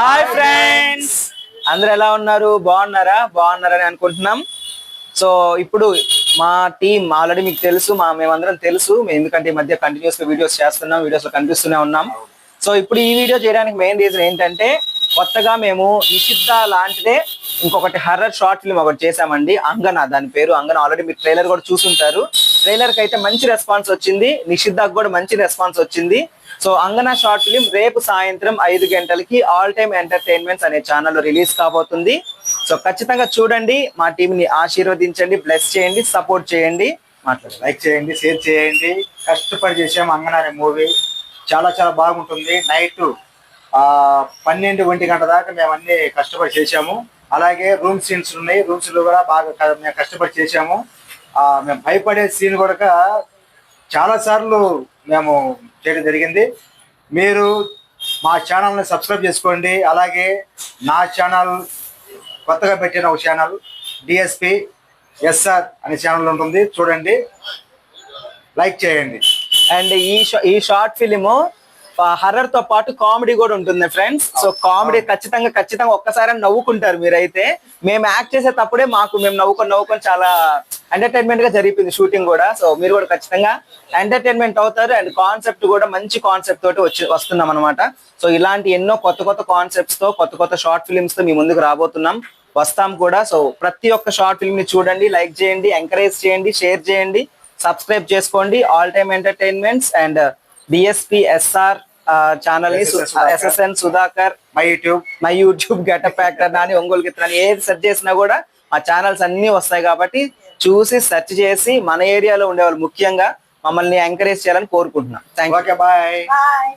Hi friends అందరు ఎలా ఉన్నారు? బాగున్నారా? బాగున్నారని అనుకుంటున్నాం. సో ఇప్పుడు మా టీం ఆల్రెడీ మీకు తెలుసు మా మేమందరం తెలుసు. మేము ఎందుకంటే ఈ మధ్య కంటిన్యూస్గా వీడియోస్ చేస్తున్నాం వీడియోస్లో కనిపిస్తూనే ఉన్నాం. సో ఇప్పుడు ఈ వీడియో చేయడానికి మెయిన్ రీజన్ ఏంటంటే కొత్తగా మేము నిషిద్ధ లాంటిదే ఇంకొకటి హర్రర్ షార్ట్ ఫిల్మ్ ఒకటి చేసామండి అంగన దాని పేరు అంగన. ఆల్రెడీ మీరు ట్రైలర్ కూడా చూసుంటారు. ట్రైలర్కి అయితే మంచి రెస్పాన్స్ వచ్చింది. నిషిద్ధకు కూడా మంచి రెస్పాన్స్ వచ్చింది. సో అంగన షార్ట్ ఫిలిం రేపు సాయంత్రం ఐదు గంటలకి ఆల్ టైమ్ ఎంటర్టైన్మెంట్స్ అనే ఛానల్ రిలీజ్ కాబోతుంది. సో ఖచ్చితంగా చూడండి. మా టీంని ఆశీర్వదించండి బ్లెస్ చేయండి సపోర్ట్ చేయండి. మాట్లాడండి లైక్ చేయండి షేర్ చేయండి. కష్టపడి చేసాం అంగన అనే మూవీ చాలా చాలా బాగుంటుంది. నైట్ పన్నెండు ఒంటి గంట దాకా మేము అన్ని కష్టపడి చేసాము. అలాగే రూమ్ సీన్స్ ఉన్నాయి. రూమ్స్లో కూడా బాగా మేము కష్టపడి చేసాము. మేము భయపడే సీన్ కూడా చాలా సార్లు మేము చేయడం జరిగింది. మీరు మా ఛానల్ని సబ్స్క్రైబ్ చేసుకోండి. అలాగే నా ఛానల్ కొత్తగా పెట్టిన ఒక ఛానల్ డిఎస్పి ఎస్ఆర్ అనే ఛానల్ ఉంటుంది. చూడండి. లైక్ చేయండి. అండ్ ఈ ఈ షార్ట్ ఫిలిం హర్రర్తో పాటు కామెడీ కూడా ఉంటుంది ఫ్రెండ్స్. సో కామెడీ ఖచ్చితంగా ఖచ్చితంగా ఒక్కసారి నవ్వుకుంటారు మీరైతే. మేము యాక్ట్ చేసేటప్పుడే మాకు మేము నవ్వుకొని నవ్వుకొని చాలా ఎంటర్టైన్మెంట్గా జరిపింది షూటింగ్ కూడా. సో మీరు కూడా ఖచ్చితంగా ఎంటర్టైన్మెంట్ అవుతారు అండ్ కాన్సెప్ట్ కూడా మంచి కాన్సెప్ట్ తోటి వచ్చి వస్తున్నాం అనమాట సో ఇలాంటి ఎన్నో కొత్త కొత్త కాన్సెప్ట్స్తో కొత్త కొత్త షార్ట్ ఫిలిమ్స్తో మీ ముందుకు రాబోతున్నాం. వస్తాం కూడా. సో ప్రతి ఒక్క షార్ట్ ఫిల్మ్ని చూడండి లైక్ చేయండి ఎంకరేజ్ చేయండి షేర్ చేయండి సబ్స్క్రైబ్ చేసుకోండి. All time entertainments and DSP SR ఛానల్ని. SSN Sudhakar my YouTube my YouTube getup actor అని ఒంగోలు గిత్తన అని ఏది సెర్చ్ చేసినా కూడా మా ఛానల్స్ అన్ని వస్తాయి కాబట్టి చూసి సెర్చ్ చేసి మన ఏరియాలో ఉండేవాళ్ళు ముఖ్యంగా మమ్మల్ని ఎంకరేజ్ చేయాలని కోరుకుంటున్నాం. Thank okay bye Bye.